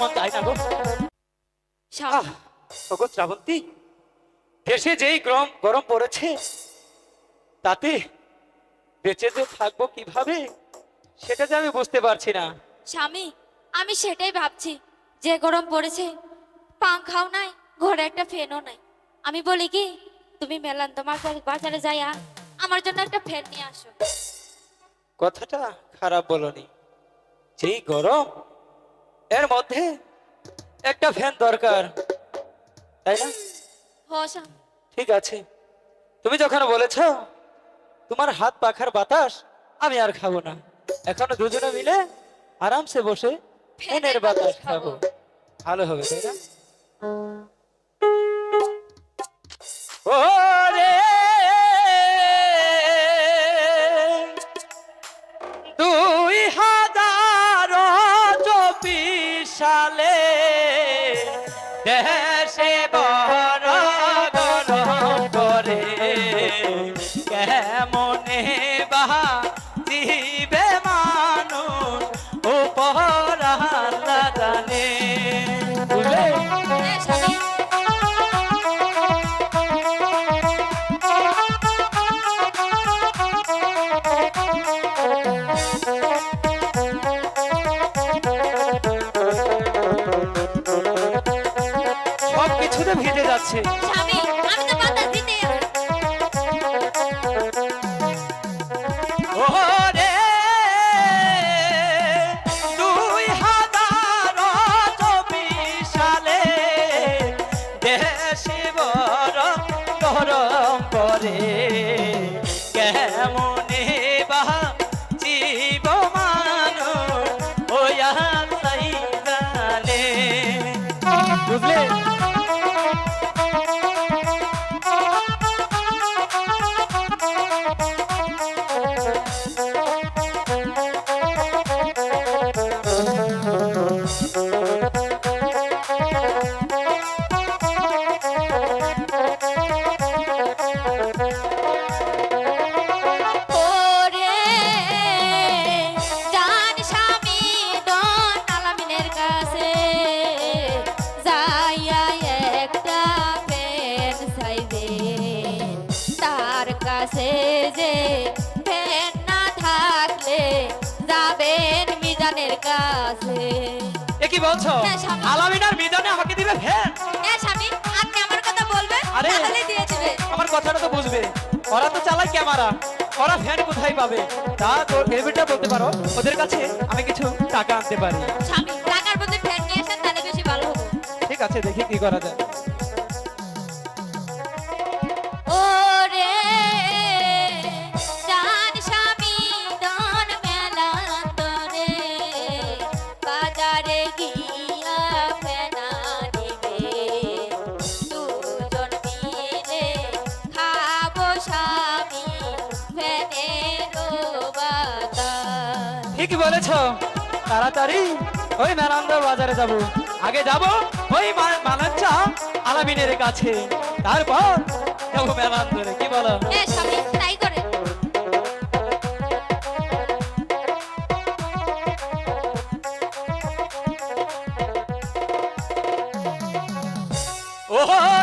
তেমন না গো। ওগো শ্রাবন্তী দেশে যেই গরম গরম পড়েছে তাতে বেঁচে যে থাকব কীভাবে সেটা যে আমি বুঝতে পারছি না। স্বামী আমি সেটাই ভাবছি। যে গরম পড়েছে পাংখাও নাই ঘরে একটা ফ্যানও নাই। আমি বলি কি তুমি মেলান তোমার বাজারে যাইয়া আমার জন্য একটা ফ্যান নিয়ে আসো। কথাটা খারাপ বলনি। যেই গরম এর মধ্যে একটা ফ্যান দরকার তাই না? ঠিক আছে। তুমি যখন বলেছ তোমার হাত পাখার বাতাস আমি আর খাব না। এখন দুজনে মিলে আরামসে বসে ফ্যানের বাতাস খাব। ভালো হবে তাই না? ও রে সালে দেশে কাছে যে ফ্যান না থাকলে যাবেন মিজানের কাছে। এ কি বলছো? হ্যাঁ, আলামিনার বিধানে আমাকে দিবে ফ্যান আরে। আমার কথাটা তো বুঝবে। ওরা তো চালায় ক্যামেরা। ওরা ফ্যান কোথায় পাবে? তা তোর এবিটা বলতে পারো ওদের কাছে আমি কিছু টাকা আনতে পারি। টাকার বদলে ফ্যান নিয়ে আসেন তাহলে বেশি ভালো হবে। ঠিক আছে দেখি কি করা যায়। বলেছ তাড়াতাড়ি। ওই মেলান্দ বাজারে যাব। আগে যাব ওই মা- মালাচ্চা আলামিনের কাছে। তারপর যাব মেলান্দরে কি বলো? স্বামী তাই করে। ওরে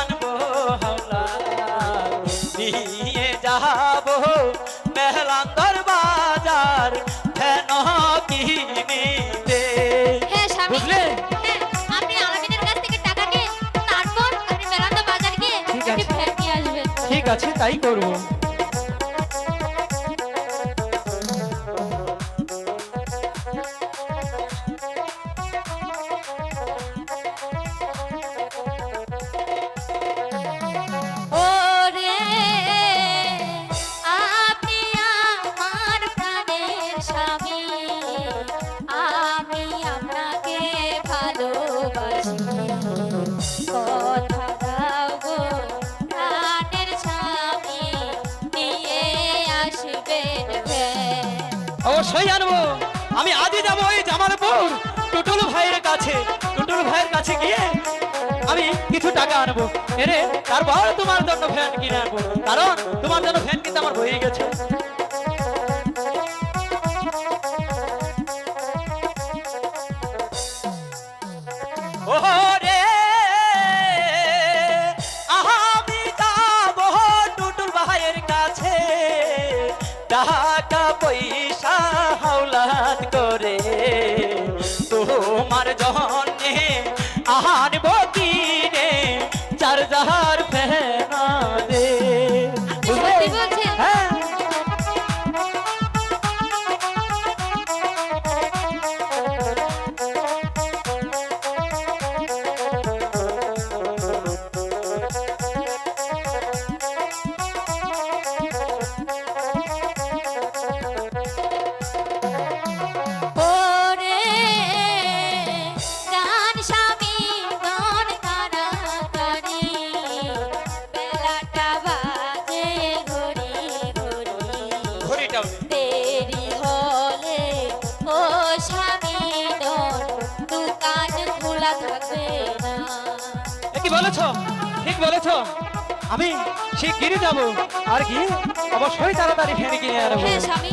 আনব হাওলা নিয়ে যাব মেহলান্দর বাজার ফেন কিনিতে হ্যাঁ স্বামী। বুঝলে? হ্যাঁ আপনি আলামিনের কাছ থেকে টাকা নিয়ে তারপর আপনি মেলান্দা বাজার গিয়ে ঠিক আছে। ঠিক আছে তাই করব। আমি কিছু টাকা আনব। এনে তারপর তোমার জন্য ফ্যান কিনে আনব। কারণ তোমার জন্য ফ্যান কিনতে আমার হয়ে গেছে। টাকা পয়সা হাওলাত করে। তোমার জন্যে আনব বকিনে চার জাহার দেরি হলে ও স্বামী দোকান খোলা থাকবে না। কি বলেছ? ঠিক বলেছ। আমি শিগগিরই যাব। আর কি? অবশ্যই তাড়াতাড়ি ফেনে কিনে আনব। হ্যাঁ স্বামী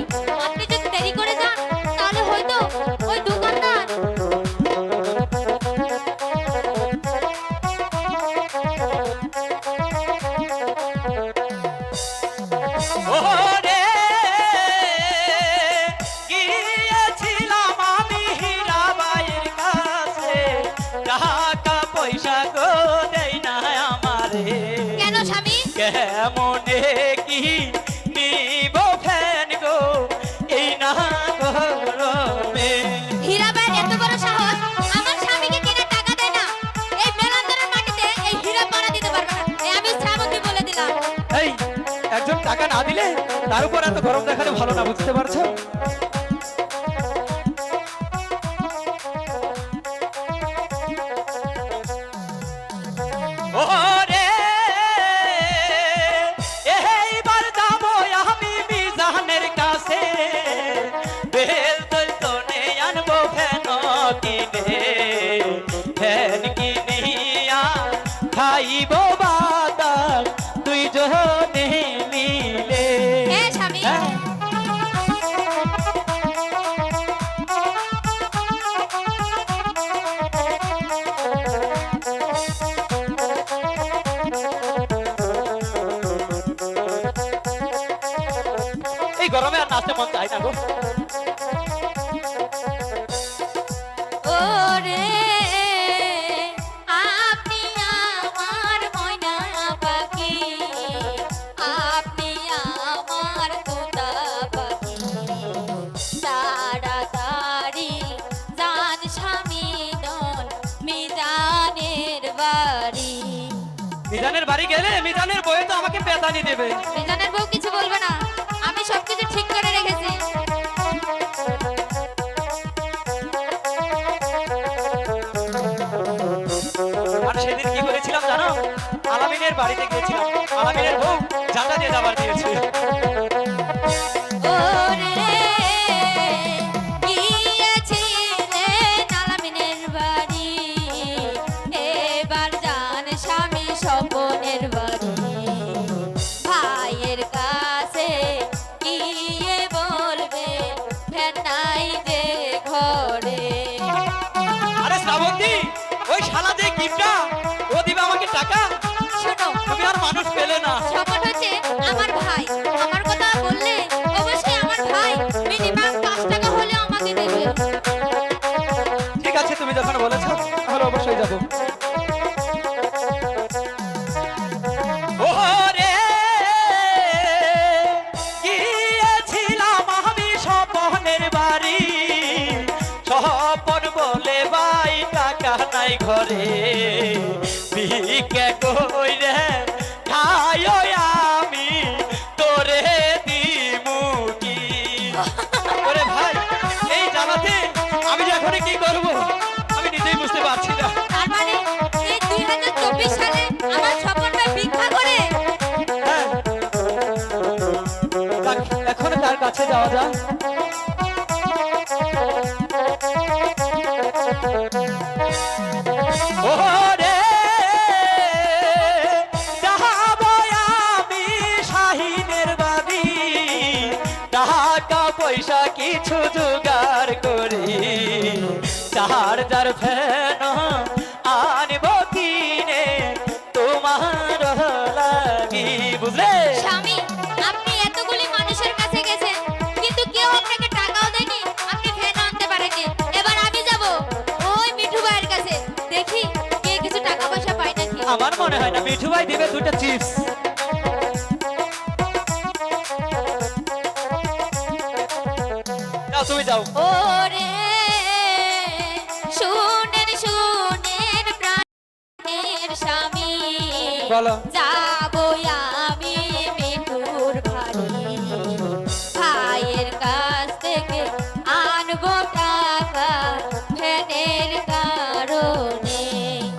নিব ফ্যান গো এই না গরমে হীরাবাইয়ের এত বড় সাহস? আমার স্বামীকে কেনা টাকা দেয় না। এই মেলান্দরের মাটিতে এই হীরা পাড়া দিতে পারবে না। এই আমি শ্রাবন্তী বলে দিলাম। এই একজন টাকা না দিলে তার উপর এত গরম দেখানো ভালো না বুঝতে পারছ? ওরে জান স্বামী নন মিজানের বাড়ি। গেলে মিজানের বয়ে তো আমাকে পেতানি দেবে। মিজানের বউ কিছু বলবে না। বাড়িতে গিয়েছিলাম। আলামিনের বউ জানলা দিয়ে যাবার দিয়েছে নাই ঘরে। ভিকে কইরে খায় আমি তোরে দিমুকি ওরে ভাই এই জানাতে আমি এখন কি করব? আমি নিজেই বুঝতে পারছি না। তার মানে এই দুই হাজার চব্বিশ সালে আমার স্বপন ভাই ভিক্ষা করে? হ্যাঁ। এখন তার কাছে যাওয়া যাক। কিছু জোগাড় করি। চার চার ফ্যান আনব কিনে তোমার লাগি বুঝলে? স্বামী আপনি এতগুলি মানুষের কাছে গেছেন কিন্তু কেউ আপনাকে টাকাও দেয়নি। আপনি আনতে পারেননি। এবার আমি যাব ওই মিঠু ভাইয়ের কাছে। দেখি কে কিছু টাকা পয়সা পায় নাকি। আমার মনে হয় না মিঠু ভাই দিবে দুটো চিপস। তুমি যাও। ওরে প্রাণের স্বামী। বলো। যাব আমি মিঠুর ভাই ভাইয়ের কাছ থেকে আনব টাকা ফ্যানের কারণে।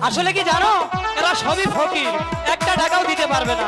আসলে কি জানো? এরা সবই ফকির একটা টাকাও দিতে পারবে না।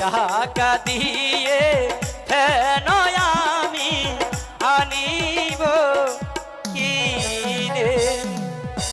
টাকা দিয়ে ফেন আমি আনিব?